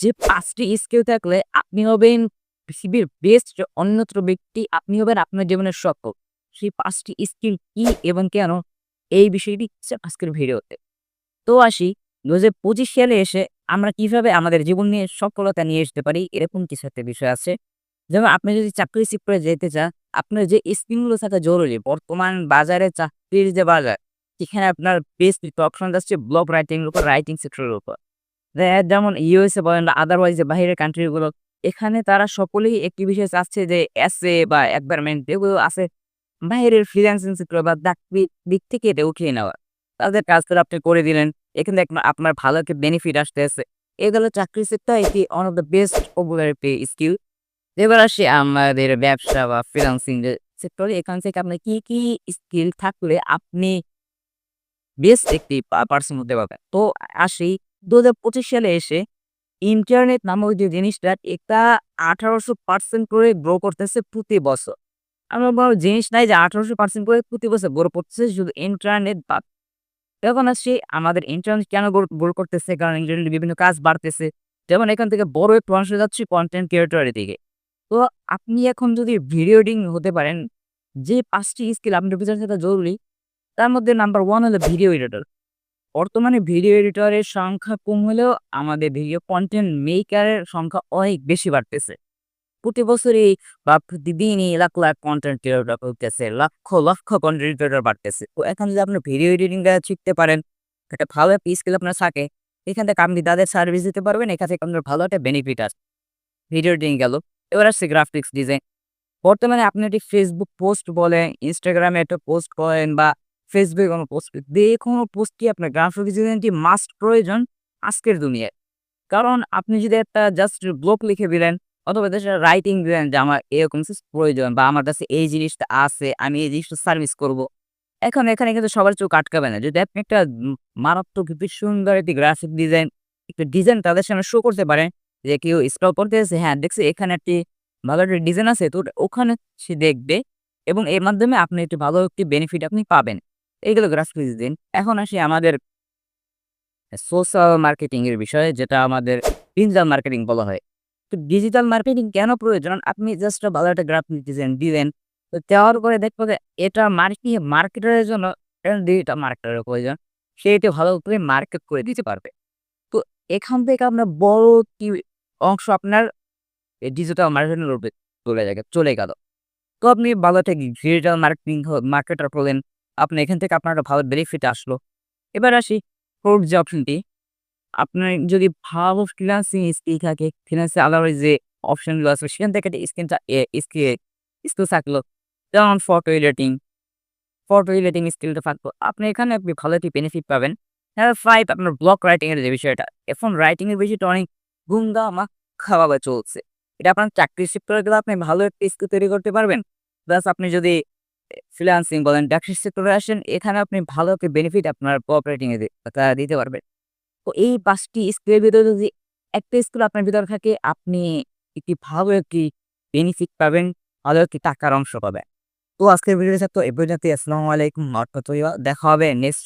যে পাঁচটি স্কিল থাকলে আপনি হবেন পৃথিবীর বেস্ট অন্যত্র ব্যক্তি, আপনি হবেন আপনার জীবনের সফল সেই পাঁচটি স্কিল কি এবং কেন? এই বিষয়টি আজকের ভিডিওতে। তো আসি দু হাজার পঁচিশ সালে এসে আমরা কীভাবে আমাদের জীবন নিয়ে সফলতা নিয়ে আসতে পারি, এরকম কিছু একটা বিষয় আছে। যেমন আপনি যদি চাকরি সেক্টরে যেতে চান, আপনার যে স্কিলগুলো থাকা জরুরি, বর্তমান বাজারে চাকরির যে বাজার, সেখানে আপনার বেস্ট অপশন আসছে ব্লগ রাইটিং উপর রাইটিং সেক্টরের উপর। যেমন ইউএসএ বলেন বা আদারওয়াইজ যে বাইরের কান্ট্রিগুলো এখানে তারা সকলেই একটি বিষয় চাচ্ছে যে এসএ বা একবারমেন্ট এগুলো আছে বাইরের ফ্রিল্যান্সিং সেক্টর বা চাকরির দিক থেকে এটা উঠিয়ে নেওয়া। তাদের কাজটা আপনি করে দিলেন, এখানে আপনার আপনার ভালো একটা বেনিফিট আসতেছে। এগুলো চাকরি সেক্টর এটি one of the best popularity skill এবার আসি আমাদের ব্যবসা বা ফ্রিল্যান্সিং সেক্টরে এখান থেকে আপনার কি কি স্কিল থাকলে আপনি বেস্ট একটি পার্সন হতে পারবেন। তো আসি দু হাজার পঁচিশ সালে এসে ইন্টারনেট নামক যে জিনিসটা, এটা আঠারোশো পার্সেন্ট করে গ্রো করতেছে প্রতি বছর। আমরা বড় জিনিস নাই যে আঠারোশো পার্সেন্ট করে প্রতি বছর গ্রো করতেছে, শুধু ইন্টারনেট বাদ। এখন আসছি আমাদের ইন্টারনেট কেন গ্রো করতেছে? কারণ ইন্টারনেট বিভিন্ন কাজ বাড়তেছে। যেমন এখান থেকে বড় একটু অংশ যাচ্ছে কন্টেন্ট ক্রিয়েটরের দিকে। তো আপনি এখন যদি ভিডিও এডিটিং হতে পারেন, যে পাঁচটি স্কিল আপনার পিছনে সেটা জরুরি, তার মধ্যে নাম্বার ওয়ান হলো ভিডিও এডিটর বর্তমানে ভিডিও এডিটরের সংখ্যা কম হলেও আমাদের ভিডিও কন্টেন্ট মেকারের সংখ্যা অনেক বেশি বাড়তেছে। প্রতি বছরই বা প্রতিদিনই লাখ লাখ কন্টেন্ট ক্রিয়েটর করতেছে লক্ষ লক্ষ কন্টেন্ট ক্রিয়েটর বাড়তেছে। তো এখন যদি আপনি ভিডিও এডিটিংটা শিখতে পারেন, একটা ভালো একটা স্কিল আপনার থাকে, এখান থেকে আপনি তাদের সার্ভিস দিতে পারবেন, এখান থেকে আপনার ভালো একটা বেনিফিট আছে ভিডিও এডিটিং গেল, এবার আসছে গ্রাফিক্স ডিজাইন বর্তমানে আপনি একটি ফেসবুক পোস্ট বলেন ইনস্টাগ্রামে একটা পোস্ট করেন বা ফেসবুকে কোনো পোস্ট যে কোনো পোস্টই আপনার গ্রাফিক ডিজাইনটি মাস্ট প্রয়োজন আজকের দুনিয়ায়। কারণ আপনি যদি একটা জাস্ট ব্লগ লিখে দিলেন অথবা দেশের রাইটিং দিলেন যে আমার এরকম প্রয়োজন বা আমার কাছে এই জিনিসটা আছে, আমি এই জিনিসটা সার্ভিস করব। এখন এখানে কিন্তু সবার চোখ আটকাবে না। যদি আপনি একটা মারাত্মক সুন্দর একটি গ্রাফিক ডিজাইন একটা ডিজাইন তাদের সামনে শো করতে পারেন যে কেউ স্ক্রল করতে আছে হ্যাঁ দেখছি এখানে একটি ভালো একটা ডিজাইন আছে, তো ওখানে সে দেখবে এবং এর মাধ্যমে আপনি একটি ভালো একটি বেনিফিট আপনি পাবেন। এইগুলো গ্রাফিক ডিজাইন এখন আসি আমাদের সোশ্যাল মার্কেটিং এর বিষয়ে, যেটা আমাদের ডিজিটাল মার্কেটিং বলা হয়। তো ডিজিটাল মার্কেটিং কেন প্রয়োজন? আপনি জাস্ট ভালো একটা গ্রাফিক ডিজাইন দিলেন, তো দেওয়ার পরে দেখব যে এটা মার্কেটিং মার্কেটারের জন্য ডিজিটাল মার্কেটারের প্রয়োজন। সে এটা ভালো করে মার্কেট করে দিতে পারবে। তো এখান থেকে আপনার বড় কি অংশ আপনার ডিজিটাল মার্কেটিং উপরে চলে যাবে চলে গেল। তো আপনি ভালো একটা ডিজিটাল মার্কেটিং মার্কেটার করলেন আপনি এখান থেকে আপনার একটা ভালো বেনিফিট আসলো। এবার আসি ফোর্থ যে অপশনটি আপনার যদি ভালো ফ্রিল্যান্সিং স্কিল থাকে ফ্রিল্যান্সিং আলাদা যে অপশনগুলো আছে, সেখান থেকে স্কিনটা স্কিল স্কিল থাকল। যেমন ফটো এডিটিং ফটো এডিটিং স্কিলটা থাকল। আপনি এখানে আপনি ভালো একটি বেনিফিট পাবেন। হ্যাঁ ফাইভ আপনার ব্লগ রাইটিং এর যে বিষয়টা। এখন রাইটিং এর বিষয়টা অনেক গুমদামা খাওয়া চলছে। এটা আপনার চাকরি করে গেলে আপনি ভালো একটা স্কিল তৈরি করতে পারবেন। প্লাস আপনি যদি ফ্রিল্যান্সিং বলেন ব্যবসা সেক্টরে আসেন, এখানে আপনি ভালো একটা বেনিফিট আপনার কোঅপারেটিং এ দিতে পারবেন। তো এই পাঁচটি স্কুলের ভিতরে যদি একটা স্কুল আপনার ভিতরে থাকে, আপনি একটি ভালো একটি বেনিফিট পাবেন, ভালো একটি টাকার অংশ পাবেন। তো আজকের ভিডিওটা তো এ পর্যন্ত আসসালামু আলাইকুম দেখা হবে নেক্সট